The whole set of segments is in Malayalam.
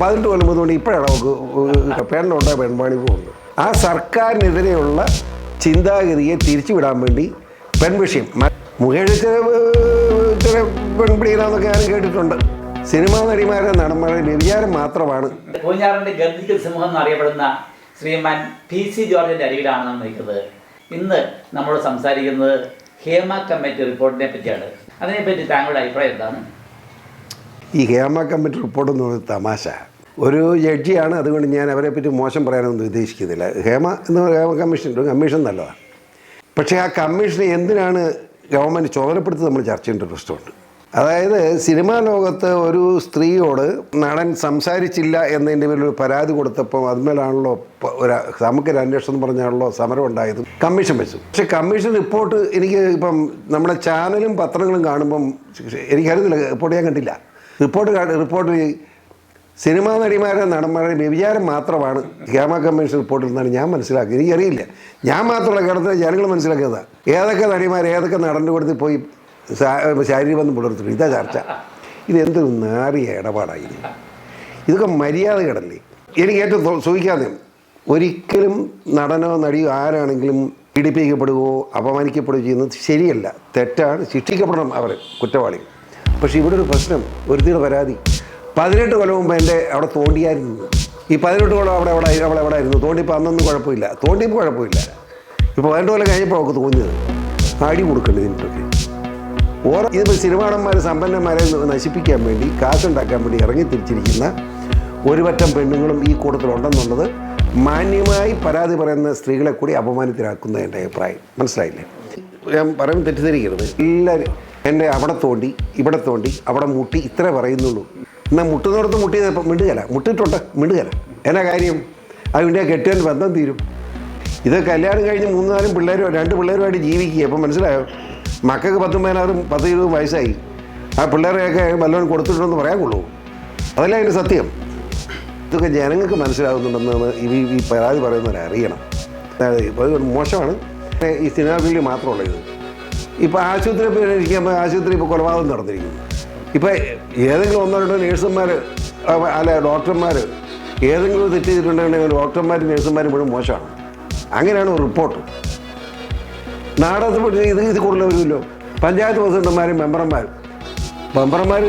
പതിനെട്ട് കൊല്ലം മുതൽ ഇപ്പോഴാണ് നമുക്ക് പെണ്ണുണ്ട് പോകുന്നത് ആ സർക്കാരിനെതിരെയുള്ള ചിന്താഗതിയെ തിരിച്ചുവിടാൻ വേണ്ടി പെൺവിഷയം മുഖേഴ്ച ചില ഞാൻ കേട്ടിട്ടുണ്ട്. സിനിമാ നടിമാരെ നടന്മാരുടെ വ്യഭിചാരം മാത്രമാണ്. പൂഞ്ഞാറിന്റെ ഗന്ധിക്കൽ സിംഹം എന്നറിയപ്പെടുന്ന ശ്രീമാൻ പി സി ജോർജിന്റെ അരികിലാണ് നിൽക്കുന്നത്. ഇന്ന് നമ്മൾ സംസാരിക്കുന്നത് ഹേമ കമ്മിറ്റി റിപ്പോർട്ടിനെ പറ്റിയാണ്. അതിനെപ്പറ്റി താങ്കളുടെ അഭിപ്രായം എന്താണ്? ഈ ഹേമ കമ്മിറ്റി റിപ്പോർട്ട് എന്ന് പറയുന്നത് തമാശ. ഒരു ജഡ്ജിയാണ് അതുകൊണ്ട് ഞാൻ അവരെ പറ്റി മോശം പറയാനൊന്നും ഉദ്ദേശിക്കുന്നില്ല. ഹേമ എന്ന് ഹേമ കമ്മീഷൻ കമ്മീഷൻ നല്ലതാണ് പക്ഷേ ആ കമ്മീഷനെ എന്തിനാണ് ഗവൺമെന്റ് ചുമതലപ്പെടുത്തി നമ്മൾ ചർച്ച ചെയ്യേണ്ട പ്രശ്നമുണ്ട്. അതായത് സിനിമാ ലോകത്ത് ഒരു സ്ത്രീയോട് നടൻ സംസാരിച്ചില്ല എന്നതിന്റെ പേരിൽ ഒരു പരാതി കൊടുത്തപ്പോൾ അതിന്മേലാണല്ലോ ഒരു നമുക്കൊരു അന്വേഷണം പറഞ്ഞാണല്ലോ സമരം ഉണ്ടായത്. കമ്മീഷൻ വെച്ചു. പക്ഷെ കമ്മീഷൻ റിപ്പോർട്ട് എനിക്ക് ഇപ്പം നമ്മുടെ ചാനലും പത്രങ്ങളും കാണുമ്പം എനിക്കറിയത്തില്ല റിപ്പോർട്ട് ഞാൻ കണ്ടില്ല. റിപ്പോർട്ട് റിപ്പോർട്ടിൽ റിപ്പോർട്ട് സിനിമാ നടിമാരുടെ നടന്മാരുടെ വ്യഭിചാരം മാത്രമാണ് ക്യാമ കമ്മീഷൻ റിപ്പോർട്ടിൽ നിന്നാണ് ഞാൻ മനസ്സിലാക്കിയത്. എനിക്കറിയില്ല. ഞാൻ മാത്രമല്ല കേരളത്തിലെ ജനങ്ങൾ മനസ്സിലാക്കിയതാണ് ഏതൊക്കെ നടിമാർ ഏതൊക്കെ നടന്റെ കൊടുത്ത് പോയി ശാരീരിക ബന്ധം പുലർത്തുന്നു? ഇതാ ചർച്ച. ഇതെന്തൊരു നാറിയ ഇടപാടായി ഇതൊക്കെ മര്യാദ കിടല്ലേ എനിക്ക് ഏറ്റവും സൂചിക്കാതെ ഒരിക്കലും നടനോ നടിയോ ആരാണെങ്കിലും പീഡിപ്പിക്കപ്പെടുകയോ അപമാനിക്കപ്പെടുകയോ ചെയ്യുന്നത് ശരിയല്ല. തെറ്റാണ്. ശിക്ഷിക്കപ്പെടണം അവർ കുറ്റവാളി. പക്ഷേ ഇവിടെ ഒരു പ്രശ്നം ഒരുത്തിയുടെ പരാതി. പതിനെട്ട് കൊല്ലം മുമ്പ് എന്റെ അവിടെ തോണ്ടിയായിരുന്നു. ഈ പതിനെട്ട് കൊല്ലം അവിടെ അവിടെ അവിടെ അവിടെ ആയിരുന്നു. തോണ്ടിയപ്പോൾ അന്നൊന്നും കുഴപ്പമില്ല. തോണ്ടിയപ്പോൾ കുഴപ്പമില്ല. ഇപ്പോൾ പതിനെട്ട് കൊല്ലം കഴിഞ്ഞപ്പോൾ അവൾക്ക് തോന്നിയത് അടി കൊടുക്കേണ്ടത് ഇതിനൊക്കെ. ഓരോ ഇതിപ്പോൾ സിനിമാടന്മാരെ സമ്പന്നന്മാരെ നശിപ്പിക്കാൻ വേണ്ടി കാശുണ്ടാക്കാൻ വേണ്ടി ഇറങ്ങി തിരിച്ചിരിക്കുന്ന ഒരു പറ്റം പെണ്ണുങ്ങളും ഈ കൂട്ടത്തിലുണ്ടെന്നുള്ളത് മാന്യമായി പരാതി പറയുന്ന സ്ത്രീകളെ കൂടി അപമാനത്തിലാക്കുന്ന എന്റെ അഭിപ്രായം. മനസ്സിലായില്ലേ? ഞാൻ പറയുമ്പോൾ തെറ്റിദ്ധരിക്കരുത്. എല്ലാവരും എന്റെ അവിടെ തോണ്ടി ഇവിടെ തോണ്ടി അവിടെ മുട്ടി ഇത്ര പറയുന്നുള്ളൂ. എന്നാൽ മുട്ടുന്നിടത്ത് മുട്ടിയത് മിണ്ടുകല. മുട്ടിട്ടുണ്ട് മിണ്ടുകല. എന്നാ കാര്യം? അതിന്റെ കെട്ടിയൻ ബന്ധം തീരും. ഇത് കല്യാണം കഴിഞ്ഞ് മൂന്നാലും പിള്ളേരും രണ്ട് പിള്ളേരുമായിട്ട് ജീവിക്കുക. അപ്പം മനസ്സിലായോ? മക്കൾക്ക് പത്തും പതിനാറും പത്ത് ഇരുപതും വയസ്സായി. ആ പിള്ളേരെയൊക്കെ വല്ലവനും കൊടുത്തിട്ടുണ്ടെന്ന് പറയാൻ അതല്ല അതിന്റെ സത്യം. ഇതൊക്കെ ജനങ്ങൾക്ക് മനസ്സിലാകുന്നുണ്ടെന്ന് ഈ ഈ പരാതി പറയുന്നവരെ അറിയണം. അതായത് മോശമാണ്. ഈ സിനിമാ ഫീൽഡിൽ മാത്രമുള്ള ഇത്. ഇപ്പോൾ ആശുപത്രി ഇരിക്കുമ്പോൾ ആശുപത്രി ഇപ്പോൾ കൊലപാതകം നടന്നിരിക്കുന്നു. ഇപ്പോൾ ഏതെങ്കിലും ഒന്നോ രണ്ടോ നേഴ്സുമാർ അല്ല ഡോക്ടർമാർ ഏതെങ്കിലും തെറ്റ് ചെയ്തിട്ടുണ്ടെങ്കിൽ ഡോക്ടർമാരും നേഴ്സുമാരും ഇപ്പോഴും മോശമാണ്. അങ്ങനെയാണ് റിപ്പോർട്ട്. നാടകത്തിൽ ഇത് ഇത് കൂടുതലവരുമല്ലോ പഞ്ചായത്ത് പ്രസിഡന്റുമാരും മെമ്പർമാരും. മെമ്പർമാർ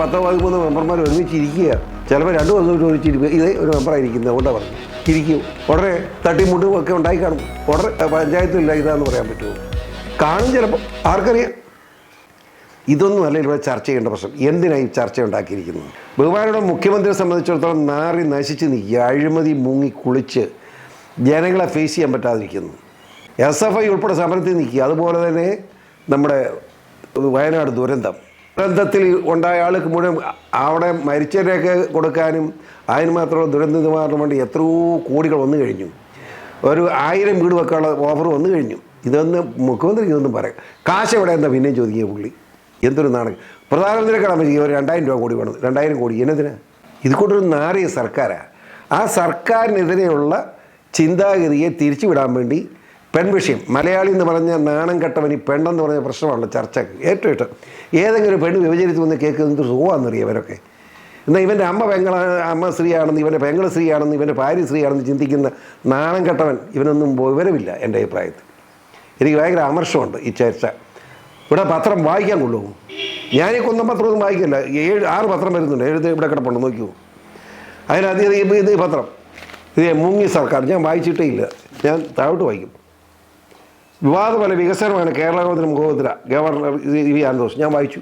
പത്തോ പതിമൂന്ന് മെമ്പർമാർ ഒരുമിച്ചിരിക്കുക ചിലപ്പോൾ രണ്ട് ദിവസം ഒരുമിച്ച് ഒരുമിച്ചിരിക്കുക ഇതേ ഒരു മെമ്പറായിരിക്കുന്നത് അതുകൊണ്ടാണ് പറഞ്ഞു ഇരിക്കും. ഉടനെ തട്ടിമുട്ടും ഒക്കെ ഉണ്ടായി ഉടനെ പഞ്ചായത്തില്ല ഇതാന്ന് പറയാൻ പറ്റുമോ? കാണും ചിലപ്പോൾ. ആർക്കറിയാം? ഇതൊന്നും അല്ല ഇവിടെ ചർച്ച ചെയ്യേണ്ട പ്രശ്നം. എന്തിനാണ് ഈ ചർച്ച ഉണ്ടാക്കിയിരിക്കുന്നത്? ബഹുമാനയുടെ മുഖ്യമന്ത്രിയെ സംബന്ധിച്ചിടത്തോളം നാറി നശിച്ച് നീക്കി അഴിമതി മുങ്ങി കുളിച്ച് ജനങ്ങളെ ഫേസ് ചെയ്യാൻ പറ്റാതിരിക്കുന്നു. എസ് എഫ് ഐ ഉൾപ്പെടെ സമരത്തിൽ നിൽക്കുക അതുപോലെ തന്നെ നമ്മുടെ വയനാട് ദുരന്തം. ദുരന്തത്തിൽ ഉണ്ടായ ആൾക്ക് മുഴുവൻ അവിടെ മരിച്ചവരെയൊക്കെ കൊടുക്കാനും അതിന് മാത്രമുള്ള ദുരന്ത നിവാരണം വേണ്ടി എത്രയോ കോടികൾ വന്നു കഴിഞ്ഞു. ഒരു ആയിരം വീട് വെക്കാനുള്ള ഓഫർ വന്നു കഴിഞ്ഞു. ഇതൊന്ന് മുഖ്യമന്ത്രിക്ക് ഇതൊന്നും പറയാം. കാശ് എവിടെ എന്താ പിന്നെയും ചോദിക്കുക പുള്ളി. എന്തൊരു നാണ് പ്രധാനമന്ത്രിയെ കടമ ചെയ്യുക ഒരു രണ്ടായിരം രൂപ കൂടി വേണം. രണ്ടായിരം കോടി. എന്നതിന്? ഇത് കൊണ്ടൊരു നാറിയ സർക്കാരാണ് ആ സർക്കാരിനെതിരെയുള്ള ചിന്താഗതിയെ തിരിച്ചുവിടാൻ വേണ്ടി പെൺവിഷയം മലയാളി എന്ന് പറഞ്ഞ നാണം കെട്ടവനി പെണ്ണെന്ന് പറഞ്ഞ പ്രശ്നമാണല്ലോ ചർച്ച ഏറ്റവും ഇഷ്ടം. ഏതെങ്കിലും പെണ്ണ് വിഭജനത്തിൽ വന്ന് കേൾക്കുന്നത് സുഖമാണെന്നറിയാം ഇവരൊക്കെ? എന്നാൽ ഇവന്റെ അമ്മ പെങ്ങള അമ്മ സ്ത്രീയാണെന്ന് ഇവന്റെ പെങ്ങൾ സ്ത്രീയാണെന്ന് ഇവന്റെ ഭാര്യ സ്ത്രീയാണെന്ന് ചിന്തിക്കുന്ന നാണം കെട്ടവൻ ഇവനൊന്നും വിവരമില്ല എന്റെ അഭിപ്രായത്തിൽ. എനിക്ക് ഭയങ്കര അമർഷമുണ്ട് ഈ ചർച്ച. ഇവിടെ പത്രം വായിക്കാൻ കൊള്ളുമോ ഞാൻ ഈ കുന്നം പത്രമൊന്നും വായിക്കില്ല. ഏഴ് ആറ് പത്രം വരുന്നുണ്ട്. എഴുതി ഇവിടെ കിടപ്പുണ്ട്. നോക്കിയോ അതിനധികം ഇത് ഈ പത്രം. ഇത് മുങ്ങി സർക്കാർ. ഞാൻ വായിച്ചിട്ടേ ഇല്ല. ഞാൻ താഴോട്ട് വായിക്കും. വിവാദപല വികസനമാണ് കേരള ഗവൺമെന്റ് മുഖോദ്ര ഗവർണർ വി ആനന്ദോസ് ഞാൻ വായിച്ചു.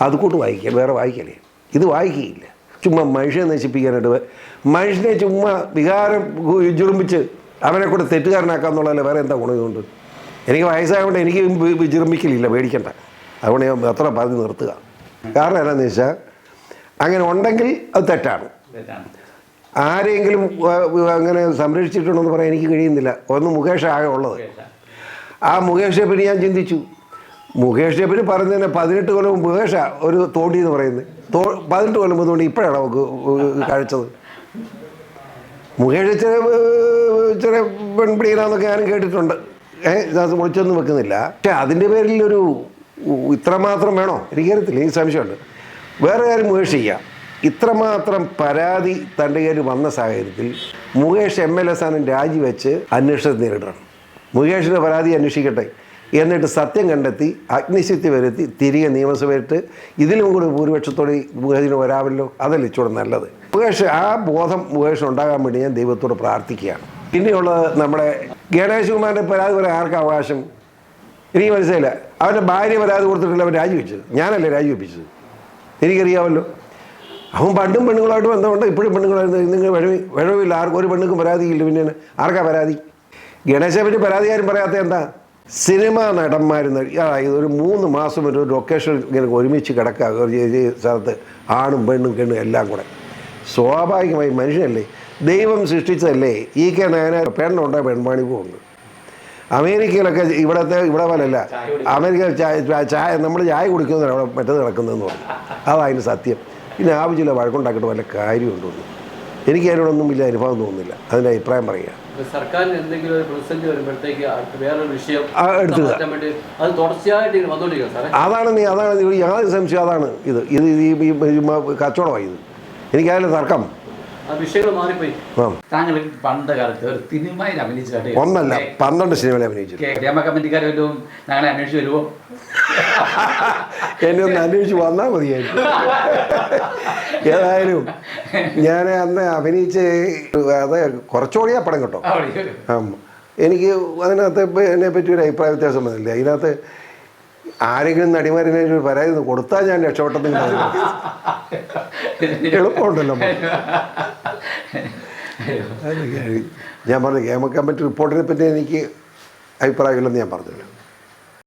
അതുകൂട്ട് വായിക്കുക. വേറെ വായിക്കലേ ഇത് വായിക്കുകയില്ല. ചുമ്മാ മനുഷ്യനെ നശിപ്പിക്കാനായിട്ട് മനുഷ്യനെ ചുമ്മാ വികാരം വിജൃംഭിച്ച് അവനെ കൂടെ തെറ്റുകാരനാക്കാന്നുള്ളതല്ല വേറെ എന്താ ഗുണം ഇതുകൊണ്ട്? എനിക്ക് വയസ്സായതുകൊണ്ട് എനിക്ക് വിജൃംഭിക്കലില്ല പേടിക്കണ്ട. അതുകൊണ്ട് ഞാൻ അത്ര പറഞ്ഞ് നിർത്തുക. കാരണം എന്താണെന്ന് വെച്ചാൽ അങ്ങനെ ഉണ്ടെങ്കിൽ അത് തെറ്റാണ്. ആരെങ്കിലും അങ്ങനെ സംരക്ഷിച്ചിട്ടുണ്ടെന്ന് പറയാൻ എനിക്ക് കഴിയുന്നില്ല. ഒന്ന് മുകേഷ് ആകെ ഉള്ളത്. ആ മുകേഷെ പറ്റി ഞാൻ ചിന്തിച്ചു. മുകേഷിനെ പറ്റി പറഞ്ഞതിന് പതിനെട്ട് കൊല്ലം മുകേഷ ഒരു തോണ്ടി എന്ന് പറയുന്നത്. തോ പതിനെട്ട് കൊല്ലം തോണ്ടി ഇപ്പോഴാണ് നമുക്ക് കഴിച്ചത് മുകേഷ് ചില പെൺപിടിയിലാന്നൊക്കെ ഞാനും കേട്ടിട്ടുണ്ട്. ഏഹ് ഇതിനകത്ത് വിളിച്ചൊന്നും വെക്കുന്നില്ല. പക്ഷെ അതിന്റെ പേരിൽ ഒരു ഇത്രമാത്രം വേണോ? എനിക്കറിയത്തില്ല ഈ സംശയമുണ്ട്. വേറെ കാര്യം മുകേഷ് ചെയ്യാം. ഇത്രമാത്രം പരാതി തന്റെ കയ്യിൽ വന്ന സാഹചര്യത്തിൽ മുകേഷ് എം എൽ എ സ്ഥാനം രാജിവെച്ച് അന്വേഷണത്തിൽ നേരിടണം. മുകേഷിന്റെ പരാതി അന്വേഷിക്കട്ടെ എന്നിട്ട് സത്യം കണ്ടെത്തി അഗ്നിശക്തി വരുത്തി തിരികെ നിയമസഭയിട്ട് ഇതിലും കൂടി ഭൂരിപക്ഷത്തോടെ മുകേഷിന് വരാമല്ലോ? അതല്ലേ ഇച്ചൂടെ നല്ലത്. മുകേഷ് ആ ബോധം മുകേഷ് ഉണ്ടാകാൻ വേണ്ടി ഞാൻ ദൈവത്തോട് പ്രാർത്ഥിക്കുകയാണ്. പിന്നെയുള്ളത് നമ്മുടെ ഗണേഷ് കുമാറിന്റെ പരാതി പറയാൻ ആർക്കും അവകാശം? എനിക്ക് മനസ്സിലായില്ല. അവന്റെ ഭാര്യ പരാതി കൊടുത്തിട്ടില്ല അവൻ രാജിവെച്ചത്. ഞാനല്ലേ രാജിവെപ്പിച്ചത്? എനിക്കറിയാമല്ലോ. അവൻ പണ്ടും പെണ്ണുങ്ങളായിട്ട് ബന്ധമുണ്ട് ഇപ്പോഴും പെണ്ണുങ്ങളായിരുന്നു നിങ്ങൾ വഴവി വഴവില്ല. ആർക്കും ഒരു പെണ്ണുക്കും പരാതിയില്ല പിന്നെ ആർക്കാ പരാതി? ഗണേശനെ പറ്റി പരാതി ആരും പറയാത്ത എന്താ? സിനിമാ നടന്മാരുന്ന അതായത് ഒരു മൂന്ന് മാസം ഒരു ലൊക്കേഷൻ ഇങ്ങനെ ഒരുമിച്ച് കിടക്കുക സ്ഥലത്ത് ആണും പെണ്ണും കെണ്ണും എല്ലാം കൂടെ. സ്വാഭാവികമായി മനുഷ്യനല്ലേ? ദൈവം സൃഷ്ടിച്ചതല്ലേ ഈ കെ നയന പെണ്ണുണ്ട് പെൺപാണിപ്പും ഉണ്ട് അമേരിക്കയിലൊക്കെ ഇവിടത്തെ ഇവിടെ പോലല്ല അമേരിക്ക ചായ ചായ നമ്മൾ ചായ കുടിക്കുന്നതാണ് അവിടെ മറ്റത് നടക്കുന്നതെന്ന് പറഞ്ഞു അതായത് സത്യം പിന്നെ ആവശ്യമില്ല വഴക്കുണ്ടാക്കിയിട്ട് വല്ല കാര്യമുണ്ടോ എനിക്ക് അതിനോടൊന്നും വലിയ അനുഭവം തോന്നുന്നില്ല അതിന്റെ അഭിപ്രായം പറയുക സർക്കാരിന് എന്തെങ്കിലും ഒരു പ്രതിസന്ധി വരുമ്പോഴത്തേക്ക് അടുത്ത വേറൊരു വിഷയം അത് തുടർച്ചയായിട്ട് അതാണ് നീ അതാണ് യാതൊരു സംശയം അതാണ് ഇത് ഇത് ഈ കച്ചവടമായി ഇത് എനിക്കതിൽ തർക്കം വിഷയങ്ങൾ മാറിപ്പോയി. ആ താങ്കൾ പണ്ട് കാലത്ത് ഒരു സിനിമയിൽ അഭിനയിച്ചിട്ട് ഒന്നല്ല പന്ത്രണ്ട് സിനിമയിൽ അഭിനയിച്ചു ക്ഷേമ കമ്മിറ്റിക്കാർ വല്ലതും ഞങ്ങളെ അന്വേഷിച്ച് വരുമോ എന്നെ ഒന്ന് അന്വേഷിച്ച് വന്നാൽ മതിയായിരുന്നു ഏതായാലും ഞാൻ അന്ന് അഭിനയിച്ച് അത് കുറച്ചുകൂടി ആ പടം കേട്ടോ. എനിക്ക് അതിനകത്ത് എന്നെ പറ്റി ഒരു അഭിപ്രായ വ്യത്യാസം വന്നില്ല. അതിനകത്ത് ആരെങ്കിലും നടിമാരിനെ ഒരു പരാതി കൊടുത്താൽ ഞാൻ രക്ഷപ്പെട്ടെന്ന് എളുപ്പമുണ്ടല്ലോ ഞാൻ പറഞ്ഞു കേമ കമ്മിറ്റി റിപ്പോർട്ടിനെ പറ്റി എനിക്ക് അഭിപ്രായമില്ലെന്ന് ഞാൻ പറഞ്ഞല്ലോ.